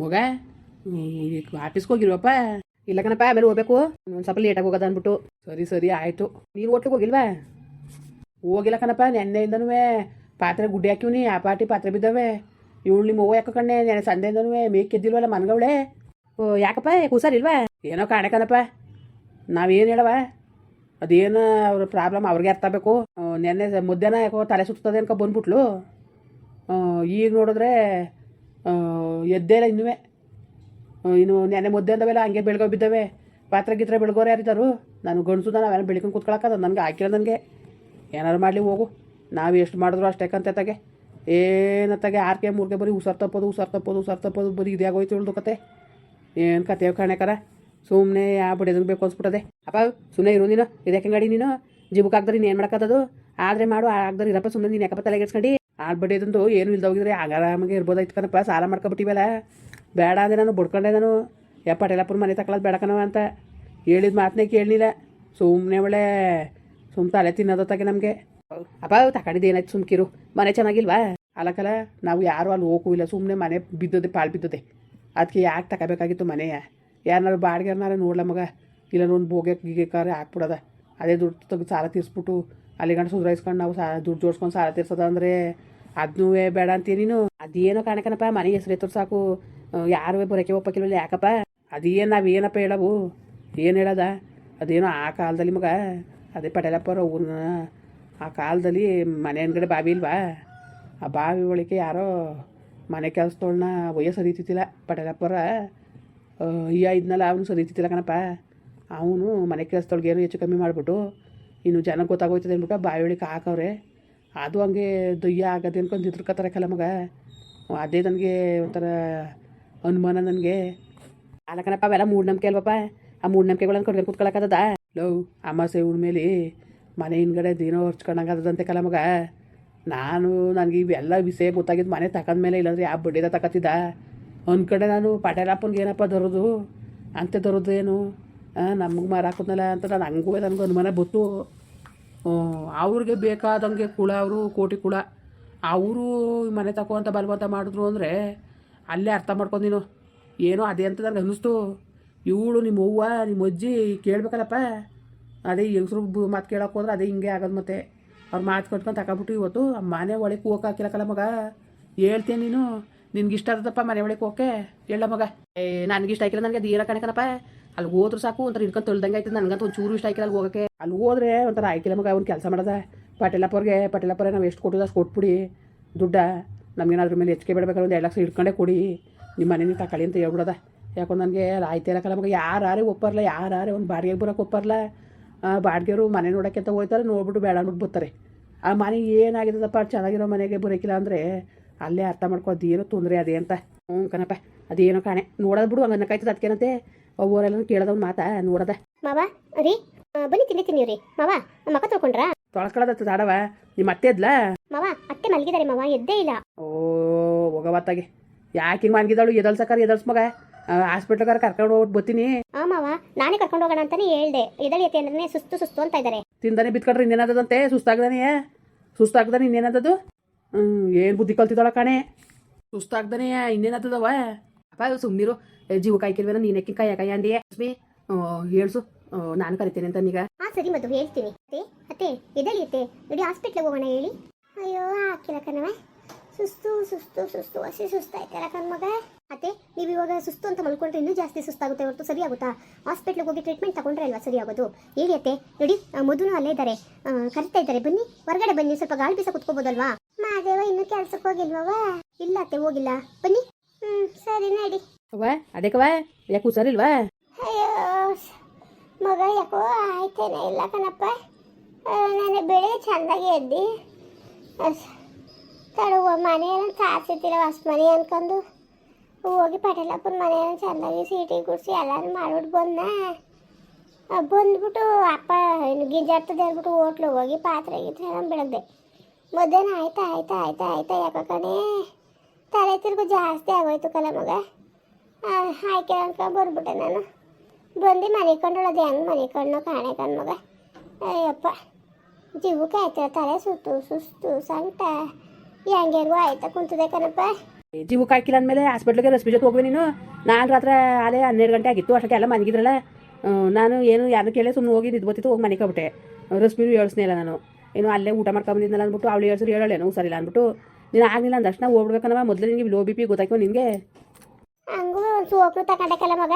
ಮಗ? ಆಫೀಸ್ಗೆ ಹೋಗಿಲ್ವಪ್ಪ? ಇಲ್ಲ ಕಣಪ್ಪ, ಆಮೇಲೆ ಹೋಗ್ಬೇಕು. ಒಂದು ಸ್ವಲ್ಪ ಲೇಟಾಗಿ ಹೋಗೋದ ಅಂದ್ಬಿಟ್ಟು. ಸರಿ ಸರಿ, ಆಯಿತು. ನೀನು ಹೋಟ್ಲಿಗೆ ಹೋಗಿಲ್ವಾ? ಹೋಗಿಲ್ಲ ಕಣಪ್ಪ ನೆನ್ನೆಯಿಂದನೂ ಪಾತ್ರೆ ಗುಡ್ಡೆ ಹಾಕಿವ್ನಿ, ಆ ಪಾಟಿ ಪಾತ್ರೆ ಬಿದ್ದಾವೆ. ಇವಳು ನಿಮ್ಮ ಅವ್ವ ಯಾಕೆ ಕಣ್ಣೆ ನೆನೆ ಸಂಡೆಯಿಂದನೂ ಮೇಕ್ ಎದ್ದಿಲ್ವಲ್ಲ ಮನ್ಗವಳೆ? ಓ, ಯಾಕಪ್ಪ, ಕೂಸರಿಲ್ವಾ? ಏನೋ ಕಾಣೆ ಕಣಪ್ಪ. ನಾವೇನು ಹೇಳವ ಅದೇನು ಅವ್ರ ಪ್ರಾಬ್ಲಮ್ ಅವ್ರಿಗೆ ಅರ್ಥ ಬೇಕು ನೆನ್ನೆ ಮಧ್ಯಾಹ್ನ ಯಾಕೋ ತಲೆ ಸುತ್ತದೆ ಅನ್ಕೊ ಬಂದ್ಬಿಟ್ಲು. ಈಗ ನೋಡಿದ್ರೆ ಆ, ಇನ್ನುವೇ. ಇನ್ನು ನೆನೆ ನೆನ್ನೆ ಮಧ್ಯಾಹ್ನದವೆಲ್ಲ ಹಂಗೆ ಬೆಳಗೋ ಬಿದ್ದವೆ. ಪಾತ್ರೆ ಗಿತ್ರೆ ಬೆಳಗೋರು ಯಾರಿದ್ದಾರು ನಾನು ಗಂಡಸು ನಾವೆಲ್ಲ ಬೆಳ್ಕೊಂಡು ಕೂತ್ಕೊಳಕ್ಕದ ನನಗೆ ಹಾಕಿಲ್ಲ ನನಗೆ. ಏನಾರು ಮಾಡಲಿ ಹೋಗು. ನಾವು ಎಷ್ಟು ಮಾಡಿದ್ರು ಅಷ್ಟೇ ಕಂತೆ ತಗೆ. ಏನತ್ತಾಗೆ ಆರ್ಕೆ ಮೂರ್ಗೆ ಬರೀ ಉಸರ್ ತಪ್ಪೋದು ಉಸರ್ ತಪ್ಪೋದು ಸರ್ ತಪ್ಪೋದು ಬರೀ ಇದೇ ಆಗೋಯ್ತು ಹೇಳ್ದು ಕತೆ. ಏನು ಕತೆ ಕಾಣೆಕರ ಸುಮ್ಮನೆ ಯಾ ಬಡಿಯೋದಕ್ಕೆ ಬೇಕು ಅನ್ಸ್ಬಿಟ್ಟದೆ. ಅಪ್ಪ ಸುಮ್ಮನೆ ಇರು ನೀನು. ಇದಕ್ಕೆ ಗಾಡಿ ನೀನು? ಜಿಬುಕ್ ಹಾಕ್ದ್ರೆ ನೀನು ಏನು ಮಾಡೋಕ್ಕದು ಆದರೆ ಮಾಡು ಆಗ್ದ್ರೆ ಇರಪ್ಪ ಸುಮ್ಮನೆ ನೀನು ಯಾಕಪ್ಪ ತಲೆಗೆಡ್ಸ್ಕೊಂಡು? ಆಡ್ ಬಡಿಯೋದಂತೂ ಏನು ಇಲ್ದೋಗಿದ್ರೆ ಆರಾಮಾಗಿ ಇರ್ಬೋದಾಯ್ತು ಕಣಪ್ಪ, ಸಾಲ ಮಾಡ್ಕೊಬಿಟ್ಟಿವಲ್ಲ ಬೇಡ ಅಂದರೆ ನಾನು ಬಡ್ಕೊಂಡೆ ನಾನು. ಯಾ ಪಟೇಲಪ್ಪನ ಮನೆ ತಗೊಳ್ಳೋದು ಬೇಡ ಕಣವ ಅಂತ ಹೇಳಿದ ಮಾತನ್ನೇ ಕೇಳಲಿಲ್ಲ ಸುಮ್ಮನೆ ಒಳ್ಳೆ ಸುಮ್ಮ ತಲೆ ತಿನ್ನೋದತ್ತಾಗೆ ನಮಗೆ. ಅಪ್ಪ ತಗೊಂಡಿದ್ದು ಏನಾಯ್ತು ಸುಮ್ಕಿರು ಮನೆ ಚೆನ್ನಾಗಿಲ್ವಾ? ಅಲಕಲ ನಾವು ಯಾರು ಅಲ್ಲಿ ಹೋಗೂ ಇಲ್ಲ ಸುಮ್ಮನೆ ಮನೆ ಬಿದ್ದದೆ ಪಾಳು ಬಿದ್ದದೆ. ಅದಕ್ಕೆ ಯಾಕೆ ತಗೋಬೇಕಾಗಿತ್ತು ಮನೆಯ? ಯಾರನ್ನಾರು ಬಾಡಿಗೆ ನೋಡ್ಲ ಮಗ. ಇಲ್ಲ ಒಂದು ಬೋಗೆ ಗೀಗೆ, ಕಾರ ಹಾಕ್ಬಿಡೋದ. ಅದೇ ದುಡ್ಡು ತೆಗೆದು ಸಾಲ ತೀರಿಸ್ಬಿಟ್ಟು ಅಲ್ಲಿ ಗಂಟು ಸುಧಾರಿಸ್ಕೊಂಡು ನಾವು ದುಡ್ಡು ಜೋಡಿಸ್ಕೊಂಡು ಸಾಲ ತೀರ್ಸೋದ ಅಂದ್ರೆ ಅದನ್ನೂ ಬೇಡ ಅಂತೀಯ ನೀನು? ಅದೇನೋ ಕಾಣಕನಪ್ಪ, ಮನೆ ಹೆಸರು ಎತ್ತರು ಸಾಕು. ಯಾರು ಬರೋಕೆ ಒಪ್ಪಕ್ಕಿಲ್ವಲ್ಲ ಯಾಕಪ್ಪ? ಅದೇನು ನಾವು ಏನಪ್ಪ ಹೇಳವು? ಏನು ಹೇಳದ? ಅದೇನೋ ಆ ಕಾಲದಲ್ಲಿ ಮಗ. ಅದೇ ಪಟೇಲಪ್ಪರ ಊರ್ನ. ಆ ಕಾಲದಲ್ಲಿ ಮನೆ ಹಿಂದ್ಗಡೆ ಬಾವಿ ಇಲ್ವಾ? ಆ ಬಾವಿ ಒಳಗೆ ಯಾರೋ ಮನೆ ಕೆಲಸದೊಳನ ವಯಸ್ಸು ಸರಿತಿತ್ತಿಲ್ಲ ಪಟೇಲಪ್ಪರ ಅಯ್ಯ ಇದ್ನಲ್ಲ ಅವನು ಸರಿತಿತ್ತಿಲ್ಲ ಕಣಪ್ಪ. ಅವನು ಮನೆ ಕೆಲಸದೊಳಗೆ ಏನು ಹೆಚ್ಚು ಕಮ್ಮಿ ಮಾಡಿಬಿಟ್ಟು ಇನ್ನು ಜನ ಗೊತ್ತಾಗೋಯ್ತದೆ ಅಂದ್ಬಿಟ್ಟು ಬಾವಿ ಒಳಗೆ ಹಾಕವ್ರೆ. ಅದು ಹಂಗೆ ದೊಯ್ಯ ಆಗದೆ ಅನ್ಕೊಂಡು ನಿಂತ್ಕೊತಾರೆ ಕಲ ಮಗ. ಅದೇ ನನಗೆ ಒಂಥರ ಅನುಮಾನ ನನಗೆ. ಅಲ್ಲ ಕಣಪ್ಪ, ಅವೆಲ್ಲ ಮೂಢನಂಬಿಕೆ ಅಲ್ವಪ್ಪ? ಆ ಮೂಢನಂಬಿಕೆಗಳನ್ನ ಕೊಡ್ಕೊಂಡು ಕೂತ್ಕೊಳಕ್ಕದ ಲವ್ ಅಮಾಸೆ ಉಣ್ಮೇಲೆ ಮನೆ ಹಿಂದ್ಗಡೆ ದಿನ ಹೊರ್ಚ್ಕೊಂಡಂಗದಂತೆ ಕಲ ಮಗ. ನಾನು ನನಗೆ ಇವೆಲ್ಲ ವಿಷಯ ಗೊತ್ತಾಗಿದ್ದು ಮನೆ ತಗೊಂಡ್ಮೇಲೆ ಇಲ್ಲಾಂದ್ರೆ ಯಾವ ಬಡ್ಡಿದ ತಗೋತಿದ್ದ ಕಡೆ ನಾನು ಪಟೇಲಪ್ಪನಿಗೆ ಏನಪ್ಪ ದೊರೋದು? ಅಂತೆ ದೊರೋದು ಏನು ನಮಗೆ ಮಾರಾಕುದ್ನಲ್ಲ ಅಂತ ನಾನು ಹಂಗೂ ನನಗೆ ಅನುಮಾನ ಬತ್ತು ಅವ್ರಿಗೆ ಬೇಕಾದಂಗೆ ಕುಳ, ಅವರು ಕೋಟಿ ಕುಳ. ಅವರು ಮನೆ ತಕೋ ಅಂತ ಬಲವಂತ ಮಾಡಿದ್ರು ಅಂದರೆ ಅಲ್ಲೇ ಅರ್ಥ ಮಾಡ್ಕೊಂಡು ನೀನು. ಏನೋ ಅದೇ ಅಂತ ನನಗೆ ಅನ್ನಿಸ್ತು. ಇವಳು ನಿಮ್ಮ ಅವ್ವ, ನಿಮ್ಮ ಅಜ್ಜಿ ಕೇಳಬೇಕಲ್ಲಪ್ಪ. ಅದೇ ಹೆಂಗಸ್ರು ಮಾತು ಕೇಳಕ್ಕೆ ಹೋದ್ರೆ ಅದೇ ಹಿಂಗೆ ಆಗೋದು ಮತ್ತೆ. ಅವ್ರು ಮಾತು ಕಟ್ಕೊಂಡು ತಗೊಬಿಟ್ಟು ಇವತ್ತು ಮನೆ ಒಳಗೆ ಹೋಗಕ್ಕೆ ಹಾಕಿರಕಲ್ಲ ಮಗ. ಹೇಳ್ತೀನಿ ನೀನು. ನಿನ್ಗೆ ಇಷ್ಟ ಆದದಪ್ಪ ಮನೆ ಒಳಗೆ ಹೋಗಕ್ಕೆ ಹೇಳ ಮಗ. ಏ, ನನಗಿಷ್ಟ ಆಗಿಲ್ಲ ನನಗೆ ಅದು ಏನೋ ಕಣಕನಪ್ಪ ಅಲ್ಲಿ ಹೋದ್ರೆ ಸಾಕು, ಒಂಥರ ಹಿಡ್ಕೊಂಡು ತೊಳ್ದಂಗೆ ಆಯ್ತದೆ. ನನಗಂತೂ ಒಂದು ಚೂರು ಇಷ್ಟ ಆಗಿಲ್ಲ ಅಲ್ಲಿ ಹೋಗೋಕೆ ಅಲ್ಲಿ ಹೋದ್ರೆ ಒಂಥರ ಆಯ್ಕಿಲ್ಲ ಮಗ, ಅವ್ನು ಕೆಲಸ ಮಾಡೋದ. ಪಟೇಲಪ್ಪವ್ರಿಗೆ ಪಟೇಲಪ್ಪರೇ ನಾವು ಎಷ್ಟು ಕೊಟ್ಟಿದ್ದು ಅಷ್ಟು ಕೊಟ್ಬಿಡಿ. ದುಡ್ಡ, ನಮಗೇನಾದ್ರ ಮೇಲೆ ಹೆಚ್ಚಿಗೆ ಬಿಡಬೇಕಾದ್ರೆ ಒಂದು ಎರಡು ಲಕ್ಷ ಹಿಡ್ಕೊಂಡೇ ಕೊಡಿ. ನಿಮ್ಮ ಮನೇಲಿ ತಗೊಳ್ಳಿ ಅಂತ ಹೇಳ್ಬಿಡೋದ. ಯಾಕಂದ್ರೆ ನನಗೆ ಆಯ್ತಿಲ್ಲ ಕಲ ಮಗ. ಯಾರೇ ಒಪ್ಪರ್ಲ ಯಾರೇ ಒಂದು ಬಾಡಿಗೆ ಬರೋಕೆ ಒಪ್ಪರ್ಲ. ಬಾಡಿಗೆರು ಮನೆ ನೋಡೋಕ್ಕೆ ಅಂತ ಹೋಗ್ತಾರೆ, ನೋಡ್ಬಿಟ್ಟು ಬೇಡ ಅಂದ್ಬಿಟ್ಟು ಆ ಮನೆ ಏನಾಗಿದ್ದಪ್ಪ ಚೆನ್ನಾಗಿರೋ ಮನೆಗೆ ಬರೋಕಿಲ್ಲ ಅಂದರೆ ಅಲ್ಲೇ ಅರ್ಥ ಮಾಡ್ಕೋ ಅದೇನೋ ತೊಂದರೆ ಅದೇ ಅಂತ ಹ್ಞೂ ಕಣಪ್ಪ, ಅದೇನೋ ಕಾಣೆ. ನೋಡೋದು ಬಿಡು ಹಂಗೆ ಕಾಯ್ತದ ಅದಕ್ಕೇನಂತೆ ಒಬ್ಬರೆಲ್ಲ ಕೇಳೋದವ್ನು ಮಾತಾ ನೋಡದ. ಮಾವ ರೀ ಆ, ಬನ್ನಿ ತಿಂಡಿ ತಿನ್ನಿ ರೀ. ಮಾವ ಮಕ್ಕ ತೊಳ್ಕೊಂಡ್ರಾ? ತೊಳ್ಕೊಳ್ಳೋದತ್ತ ತಾಡವ ನಿಮ್ಮ ಅತ್ತೆ ಇದ್ಲಾ? ಮಾವ ಅತ್ತೆ ಮಲಗಿದಾರೆ ಮಾವ ಎದ್ದೇ ಇಲ್ಲ. ಓ ಹೋಗವತ್ತಾಗೆ. ಯಾಕೆ ಹಿಂಗೆ ಮನ್ಗಿದ್ದಾಳು ಎದಲ್ಸಕ್ಕಾರ ಎದಲ್ಸ್ ಮಗ ಹಾಸ್ಪಿಟ್ಲ್ಗಾರ ಕರ್ಕೊಂಡು ಹೋಗ್ಬಿಟ್ಟು ಬರ್ತೀನಿ ಆ ಮಾವ ನಾನೇ ಕರ್ಕೊಂಡು ಹೋಗೋಣ ಅಂತಾನೆ ಹೇಳ್ದೆ. ಎದಳಿಯತ್ತೆ ಅಂದ್ರೆ ಸುಸ್ತು ಸುಸ್ತು ಅಂತ ಇದ್ದಾರೆ ತಿಂದಾನೆ ಬಿತ್ಕೊಂಡ್ರೆ ಇನ್ನೇನದಂತೆ ಸುಸ್ತಾಗ್ದಾನೆ ಸುಸ್ತಾಗ್ದಾನೆ ಇನ್ನೇನದದು? ಹ್ಞೂ ಏನ್ ಬುದ್ಧಿ ಕಲ್ತಿದ್ದಾಳ ಕಾಣೆ? ಸುಸ್ತಾಗ್ದಾನೆ ಇನ್ನೇನಾದದವ? ಅಪ್ಪ ಸುಮ್ಮನಿರು ಜೀವ ಕಾಯ್ಕಿಲ್ವೇನ ನೀನ್ ಎಕ್ಕಿ ಕಾಯ ಕಾಯ ಅಂದಿಯೇ? ಲಕ್ಷ್ಮಿ ಹೇಳ್ಸು. ನಾನು ಕರಿತೇನೆ ಅಂತ ನೀಗ. ಹಾ, ಸರಿ ಮಧು, ಹೇಳ್ತೀನಿ. ಅತ್ತೆ ಅತ್ತೆ ಎದಳಿಯತ್ತೆ ನೋಡಿ ಹಾಸ್ಪಿಟ್ಲಿಗೆ ಹೋಗೋಣ ಹೇಳಿ. ಅಯ್ಯೋ, ಹಾಕಿಲ್ಲ ಕಣವ ಸುಸ್ತು ಸುಸ್ತು ಸುಸ್ತು. ಹಸಿ ಸುಸ್ತಾಯ್ತಲ್ಲ ಕಣ್ಮಗ ಅತ್ತೆ, ನೀವು ಇವಾಗ ಸುಸ್ತು ಅಂತ ಮಲ್ಕೊಂಡ್ರೆ ಇನ್ನೂ ಜಾಸ್ತಿ ಸುಸ್ತಾಗುತ್ತೆ ಹೊರತು ಸರಿ ಆಗುತ್ತಾ? ಹಾಸ್ಪಿಟ್ಲಿಗೆ ಹೋಗಿ ಟ್ರೀಟ್ಮೆಂಟ್ ತಗೊಂಡ್ರೆ ಅಲ್ವಾ ಸರಿ ಆಗೋದು? ಹೇಳಿ ಅತ್ತೆ. ನೋಡಿ ಮಧುನು ಅಲ್ಲೇ ಇದ್ದಾರೆ. ಕರಿತಾ ಇದ್ದಾರೆ. ಬನ್ನಿ, ಹೊರಗಡೆ ಬನ್ನಿ. ಸ್ವಲ್ಪ ಗಾಳಿ ಬೀಸ ಕುತ್ಕೋಬೋದಲ್ವಾ? ಮಾದೇವ ಇನ್ನೂ ಕೆಲ್ಸಕ್ಕೆ ಹೋಗಿಲ್ವವ ಇಲ್ಲ ಅತ್ತೆ, ಹೋಗಿಲ್ಲ. ಬನ್ನಿ. ಹ್ಮ್, ಸರಿ, ನಡಿ. ಅವ್ವ ಅದಕ್ಕವ ಯಾಕೆ ಹುಷಾರಿಲ್ವಾ ಅಯ್ಯೋ ಮಗ ಯಾಕೋ ಆಯ್ತೇನೆ ಇಲ್ಲ ಕಣಪ್ಪ. ನಾನು ಬೆಳೆ ಚೆಂದಾಗಿ ಎದ್ದಿ. ತಡುವ ಮನೆಯೆಲ್ಲ ಸಾಸಿತಿಲ್ಲ ಹೊಸ ಮನೆ ಅನ್ಕೊಂಡು. ಹೋಗಿ ಪಟೇಲಪ್ಪನ ಮನೆಯೆಲ್ಲ ಚೆಂದಾಗಿ ಸೀಟಿ ಗುಡಿಸಿ ಎಲ್ಲಾನು ಮಾಡ್ಬಿಟ್ಟು ಬಂದ. ಬಂದುಬಿಟ್ಟು ಅಪ್ಪ ಗಿಂಜಾಡ್ತದೆ ಅಂದ್ಬಿಟ್ಟು ಹೋಟ್ಲು ಹೋಗಿ ಪಾತ್ರೆ ಗೀತ್ರೆ ಎಲ್ಲ ಬೆಳಗ್ದೆ ಮಧ್ಯಾಹ್ನ ಆಯ್ತಾ ಆಯ್ತಾ ಆಯ್ತಾ ಆಯ್ತಾ, ಯಾಕೋ ಕಣೆ. ತಲೆ ತಿರುಗು ಜಾಸ್ತಿ ಆಗೋಯ್ತು ಕಲ ಮಗ. ಆಯ್ಕೆ ಅನ್ಕೊಂಡು ಬಂದ್ಬಿಟ್ಟೆ ನಾನು. ಬಂದು ಮನೆ ಕೊಂಡೊಳದು ಹೆಂಗೆ ಮನೆ ಕಣ್ಣು ಕಾಣೆ ಕಣ್ಮಗ ಅಯ್ಯಪ್ಪ, ಜೀವಕ್ಕೆ ಆಯ್ತಾ ತಲೆ ಸುತ್ತು, ಸುಸ್ತು, ಸಂಕಟ. ಹೆಂಗೆಂಗೋ ಆಯ್ತಾ ಕುಂತದೆ ಕಣಪ್ಪ. ಜೀವಕ್ಕೆ ಹಾಕಿಲ್ಲ ಅಂದಮೇಲೆ ಹಾಸ್ಪಿಟ್ಲಿಗೆ ರಸ್ಪಿ ಜೊತೆ ಹೋಗ್ವಿ ನೀನು. ನಾನು ರಾತ್ರಿ ಅಲ್ಲೇ ಹನ್ನೆರಡು ಗಂಟೆ ಆಗಿತ್ತು ಅಷ್ಟಕ್ಕೆ ಎಲ್ಲ ಮನಗಿದ್ರಲ್ಲ ನಾನು ಏನು ಯಾರು ಕೇಳಿ ಸುಮ್ಮನೆ ಹೋಗಿ ನಿದ್ಬೋತಿತ್ತು ಹೋಗಿ ಮನೆ ಕಬಿಟ್ಟೆ ರಶ್ಮಿನೂ ಹೇಳ್ಸ್ನೇ ಇಲ್ಲ ನಾನು. ಏನು ಅಲ್ಲೇ ಊಟ ಮಾಡ್ಕೊಂಬಂದಿದ್ದಲ್ಲ ಅಂದ್ಬಿಟ್ಟು, ಅವಳು ಹೇಳ್ಸಿರು ಸರಿ ಇಲ್ಲ ಅಂದ್ಬಿಟ್ಟು. ನೀನು ಆಗಲಿಲ್ಲ ಅಂದ ತಕ್ಷಣ ಹೋಗ್ಬೇಕನ್ನವ ಮೊದಲು ನಿನಗೆ ಲೋ ಬಿ ಪಿ ಗೊತ್ತಾಯ್ತು ನಿನಗೆ. ಹಂಗೂ ಸೋಕ್ರು ತಗೊಂಡಕ್ಕಲ್ಲ ಮಗ.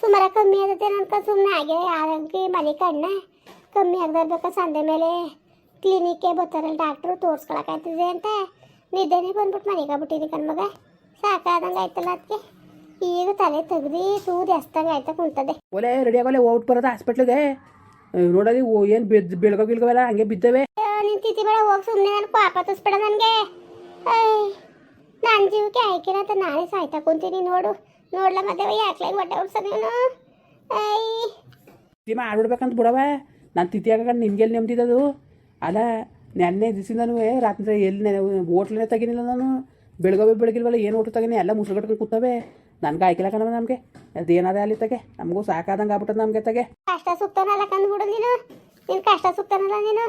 ಸುಮಾರ ಕಮ್ಮಿ ಆಗತ್ತೆ ನನ್ಕ ಸುಮ್ಮನೆ ಹಾಗೆ ಆರೋಗ್ಯ ಮನೆ ಕಣ್ಣ. ಕಮ್ಮಿ ಆಗದಿರ್ಬೇಕು ಸಂದೆ ಮೇಲೆ. ಕ್ಲಿನಿಕ್ಗೆ ಬರ್ತಾರಲ್ಲ ಡಾಕ್ಟ್ರು ತೋರಿಸ್ಕೊಳಕಾಯ್ತದೆ ಅಂತ. ನಿದ್ದೆನೇ ಬಂದ್ಬಿಟ್ಟು ಮನೆಗೆ ಮಗ. ಕಣ್ಮಗ ಸಾಕಾದಂಗೆ ಆಯ್ತಲ್ಲ ಅದಕ್ಕೆ ಈಗ ತಲೆ ತೆಗ್ದು ತೂದು ಎಸ್ತಂಗೆ ಆಯ್ತಾ ಕುಂತದೆ ಒಲೆ ರೆಡಿ ಆಗೋಲೆ ಔಟ್ ಬರೋದು ಹಾಸ್ಪಿಟ್ಲಿಗೆ ನೋಡಲಿ ಏನು ಬಿದ್ದು ಬೆಳಗೋಗಿಲ್ಗವಲ್ಲ ಹಂಗೆ ಬಿದ್ದವೆ. ನಿನ್ ತಿಥಿ ಬೇಡ ಹೋಗಿ ಸುಮ್ಮನೆ ನಾನು ಪಾಪ ತಸ್ಬೇಡ ನನಗೆ. ನನ್ನ ಜೀವಕ್ಕೆ ಆಯ್ಕಿರ ಅಂತ ನಾನೇ ಸಾಯ್ತಾ ಕುಂತೀನಿ ನೋಡು. ನೋಡ್ಲ ಮತ್ತೆ ಯಾಕ್ಲೆ ಹೊಟ್ಟೆ ಉಡ್ಸ ನೀನು ಐ. ತಿಮ್ಮ ಮಾಡ್ಬಿಡ್ಬೇಕಂತ ಬಿಡವ. ನಾನು ತಿಥಿ ಹಾಕೊಂಡು ನಿಮ್ಗೆಲ್ಲಿ ನೆಮ್ಮದಿದ್ದದು ಅಲ್ಲ ನೆನ್ನೆ ದಿವಸದಿಂದನೂ ರಾತ್ರಿ ಎಲ್ಲಿ ಹೋಟ್ಲೇ ತೆಗಿನಿಲ್ಲ ನಾನು. ಬೆಳಗ್ಗೆ ಬೆಳಗಿಲ್ವಲ್ಲ ಏನು ಹೋಟ್ಲು ತೆಗಿನಿ? ಎಲ್ಲ ಮುಸುರು ಕಟ್ಕೊಂಡು ಕೂತವೆ. ನನ್ಗೆ ಆಯ್ಕಿಲ್ಲ ಕಣವ ನಮಗೆ. ಅದೇನಾದ ಅಲ್ಲಿ ತಗೆ. ನಮಗೂ ಸಾಕಾದಂಗೆ ಆಗ್ಬಿಟ್ಟದ ನಮಗೆ ತಗೆ. ಕಷ್ಟ ಸುತ್ತನಲ್ಲ ಕಂದ್ಬಿಡು ನೀನು? ನೀನು ಕಷ್ಟ ಸುತ್ತನಲ್ಲ ನೀನು?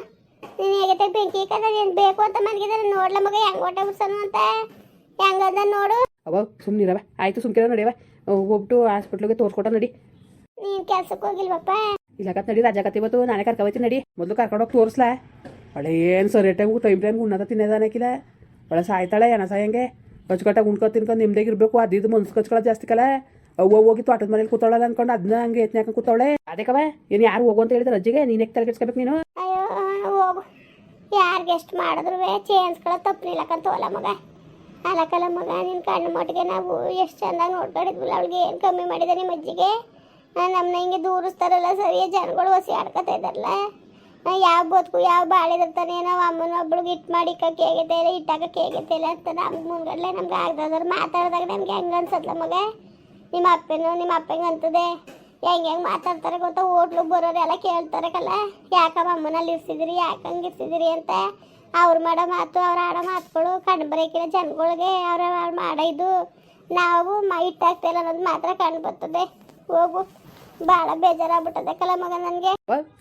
ನೀನು ಹೇಗೆ ಬೆಂಕಿ ಕದ ಏನು ಬೇಕು ಅಂತ ಮನೆಗಿದ್ರೆ ನೋಡ್ಲ ಮಗ ಹೆಂಗೆ ಹೊಟ್ಟೆ ಉಡ್ಸನು ಅಂತ. ಹೆಂಗದ ನೋಡು? ಅವ ಸುಮ್ಮನಿರವ ಆಯ್ತು ಸುಮ್ಕಿರ ನಡಿಯವ ಹೋಗ್ಬಿಟ್ಟು ಹಾಸ್ಪಿಟ್ಲಿಗೆ ತೋರ್ಸ್ಕೊಟ ನಡಿ. ನೀನ್ ಕೆಲ್ಸಕ್ಕೆ ಹೋಗಿಲ್ವಪ್ಪ? ಇಲ್ಲಕತ್ ನಡಿ ರಜಾ ಕತ್ತಿ ಇವತ್ತು ನಾನೇ ಕರ್ಕೊಬತ್ತೀನಿ ನಡಿ. ಮೊದಲು ಕರ್ಕೊಂಡೋಗಿ ತೋರಿಸ್ಲಾ. ಒಳ್ಳೆ ಏನ್ ಸರಿ ಟೈಮ್ ಟೈಮ್ ಉಣ್ಣದ ತಿನ್ನೋದಾನಕಿಲ್ಲ ಒಳ್ಳೆ ಸಾಯ್ತಾಳೆ ಏನ ಸಾಯಂಗೆ. ಕಚ್ಕಟ್ಟಾಗ ಉಣ್ಕೊ ತಿನ್ಕೊಂಡು ನಿಮ್ದಾಗ ಇರಬೇಕು. ಅದು ಇದು ಮನ್ಸು ಕಚ್ಕೊಳ್ಳೋದು ಜಾಸ್ತಿ ಕಲ. ಅವ್ವ ಹೋಗಿ ತೋಟದ ಮನೇಲಿ ಕೂತಾಳಲ್ಲ ಅನ್ಕೊಂಡು ಅದನ್ನ ಹಂಗೆ ಎತ್ನಾಕ ಕೂತಾವಳೆ. ಅದಕ್ಕವ ಏನು ಯಾರು ಹೋಗು ಅಂತ ಹೇಳಿದ್ರೆ ಅಜ್ಜಿಗೆ? ನೀನು ತಲೆ ಕೆಡ್ಸ್ಕೊಬೇಕು ನೀನು. ಅಯ್ಯೋ ಹೋಗು. ಯಾರಿಗೆ ಎಷ್ಟು ಮಾಡಿದ್ರು ಚೇನ್ಸ್ಗಳ ತಪ್ಪಲಿಲ್ಲಕ್ಕಂತ ಹೋಲ ಮಗ. ಅಲಕಲ್ಲ ಮಗ ನಿನ್ನ ಕಣ್ಣು ಮಟ್ಟಿಗೆ ನಾವು ಎಷ್ಟು ಚೆನ್ನಾಗಿ ನೋಡ್ಕೊಂಡಿದ್ವಲ್ಲ, ಅವಳಿಗೆ ಏನು ಕಮ್ಮಿ ಮಾಡಿದೆ ನಿಮ್ಮ ಅಜ್ಜಿಗೆ? ನಮ್ಮನ್ನ ಹಿಂಗೆ ದೂರಿಸ್ತಾರಲ್ಲ ಸರಿಯ ಜನಗಳು ಹೊಸಿ ಆಡ್ಕೊತಾ ಇದ್ದಾರಲ್ಲ. ಯಾವ ಬದುಕು, ಯಾವ ಬಾಳಿದಿರ್ತಾನೆ ನಾವು ಅಮ್ಮನ ಒಬ್ಬಳಿಗೆ ಇಟ್ಟು ಮಾಡಿ ಇಕ್ಕಕ್ಕೆ ಹೇಗೈತೆ ಇಲ್ಲ ಇಟ್ಟಾಕಕ್ಕೆ ಆಗೈತೆ ಇಲ್ಲ ಅಂತ ನಮ್ಗೆ ಮುಂದ್ಗಡೆ ನಮ್ಗೆ ಆಗ್ದಾದ್ರೆ ಮಾತಾಡಿದಾಗ ನಮ್ಗೆ ಹೆಂಗೆ ಅನ್ಸತ್ತಲ್ಲ ಮಗ? ನಿಮ್ಮ ಅಪ್ಪನು ನಿಮ್ಮ ಅಪ್ಪಂಗೆ ಅಂತದೆ. ಹೆಂಗೆ ಹೆಂಗೆ ಮಾತಾಡ್ತಾರೆ ಗೊತ್ತಾ, ಹೋಟ್ಲಿಗೆ ಬರೋರೆಲ್ಲ ಕೇಳ್ತಾರಕ್ಕಲ್ಲ ಕೇಳ್ತಾರೆ ಕಲ್ಲ. ಯಾಕಮ್ಮ ಅಮ್ಮನಲ್ಲಿ ಇರ್ಸಿದಿರಿ ಯಾಕೆ ಹಂಗೆ ಇರ್ಸಿದಿರಿ ಅಂತ. ಅವ್ರು ಮಾಡೋ ಮಾತು, ಅವ್ರು ಆಡೋ ಮಾತುಗಳು ಕಂಡು ಬರೋಕಿಲ್ಲ ಜನಗಳಿಗೆ ಅವ್ರ ಅವ್ರು ಮಾಡೋ ಇದು ನಾವು ಇಟ್ಟಾಗ್ತಿಲ್ಲ ಅನ್ನೋದು ಮಾತ್ರ ಕಂಡು ಬರ್ತದೆ. ಹೋಗು. ಭಾಳ ಬೇಜಾರಾಗ್ಬಿಟ್ಟದೆ ಕಲ ಮಗ ನನಗೆ.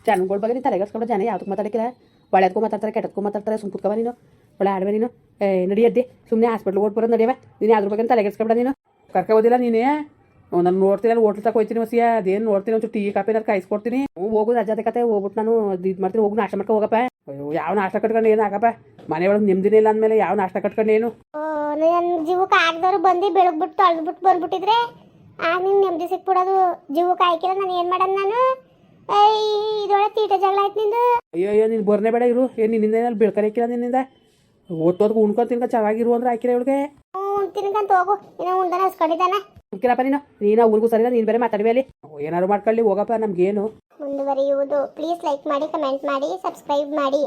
ಜನಗಳ ಬಗ್ಗೆ ನೀನು ಜನ ಯಾವ್ದಕ್ಕೆ ಮಾತಾಡಕ್ಕಿಲ್ಲ ಒಳ್ಳೆದಕ್ಕೂ ಮಾತಾಡ್ತಾರೆ ಕೆಟ್ಟದಕ್ಕೂ ಮಾತಾಡ್ತಾರೆ, ಸುಮ್ ಕುತ್ಕವ ನೀನು. ಒಳ್ಳೆ ಆಡವೆ ನೀನು. ಏ ನಡಿಯದ್ದೆ ಸುಮ್ಮನೆ ಹಾಸ್ಪಿಟ್ಲ್ಗೆ ಓಡ್ ಬರೋದು ನಡಿಯವ? ನೀನು ಅದ್ರ ಬಗ್ಗೆ ತಲೆಗೆಡ್ಸ್ಕೊಬೇಡ ನೀನು? ಕರ್ಕೋದಿಲ್ಲ ನೀನೇ? ನಾನು ನೋಡ್ತೀನಿ ಅಲ್ಲಿ ಹೋಟ್ಲ್ ತಕ ಹೋಗ್ತೀನಿ ಮಸಿಯ ಅದೇನು ನೋಡ್ತೀನಿ ಒಂಚೂರು ಟೀ ಕಾಪಿ ನಾನು ಕಾಯಿಸ್ಕೊಡ್ತೀನಿ ಹ್ಞೂ ಹೋಗು ರಜಾದ ಕತೆ ಹೋಗ್ಬಿಟ್ಟು ನಾನು ಇದು ಮಾಡ್ತೀನಿ. ಹೋಗಿ ನಾಷ್ಟ ಮಾಡ್ಕೊ ಹೋಗಪ್ಪ. ಅಯ್ಯೋ ಯಾವ ನಾಷ್ಟ ಕಟ್ಕೊಂಡು ಏನು ಆಗಪ್ಪ? ಮನೆ ಒಳಗೆ ನೆಮ್ಮದಿನೇ ಇಲ್ಲ ಅಂದಮೇಲೆ ಯಾವ ನಾಷ್ಟ ಕಟ್ಕೊಂಡು ಏನು? ನನ್ನ ಜೀವಕ್ಕೆ ಆಗದವ್ರು ಬಂದು ಬೆಳಗ್ಬಿಟ್ಟು ತೊಳೆದ್ಬಿಟ್ಟು ಬಂದ್ಬಿಟ್ಟಿದ್ರೆ ಆಗ ನಿಂಗೆ ನೆಮ್ಮದಿ ಸಿಕ್ಬಿಡೋದು ಜೀವಕ್ಕೆ ಆಯ್ಕಿಲ್ಲ ನಾನು ಏನು ಮಾಡೋಣ ನಾನು? ಐ ಇದೊಳಗೆ ತೀಟ ಜಗಳ ಆಯ್ತು ನಿಂದು. ಅಯ್ಯೋ ಅಯ್ಯೋ ನೀನು ಬರ್ನೇ ಬೇಡ ಇರು. ಏನು ನಿನ್ನಿಂದ ಏನಲ್ಲಿ ಬೆಳ್ಕರಿಕ್ಕಿಲ್ಲ ನಿನ್ನಿಂದ? ಓದ್ತೋದ್ಕೆ ಉಣ್ಕೊಂಡು ತಿನ್ಕೊ ಚೆನ್ನಾಗಿರು ಅಂದ್ರೆ ಹಾಕಿರ ಇವಳಿಗೆ. ತಿನ್ಕಂತ ಹೋಗು. ಇನ್ನೂ ಉಂಡನ ಹಸ್ಕೊಂಡಿದ್ದಾನೆ. ಮುಖ್ಯನಪ್ಪ ನೀನು? ನೀನು ಊರಿಗೂ ಸರಿಲ್ಲ ನೀನು ಬೇರೆ ಮಾತಾಡ್ವಿ ಅಲ್ಲಿ? ಏನಾರು ಮಾಡ್ಕೊಳ್ಳಿ, ಹೋಗಪ್ಪ, ನಮ್ಗೇನು. ಮುಂದುವರಿಯುವುದು. ಪ್ಲೀಸ್ ಲೈಕ್ ಮಾಡಿ ಕಮೆಂಟ್ ಮಾಡಿ ಸಬ್ಸ್ಕ್ರೈಬ್ ಮಾಡಿ.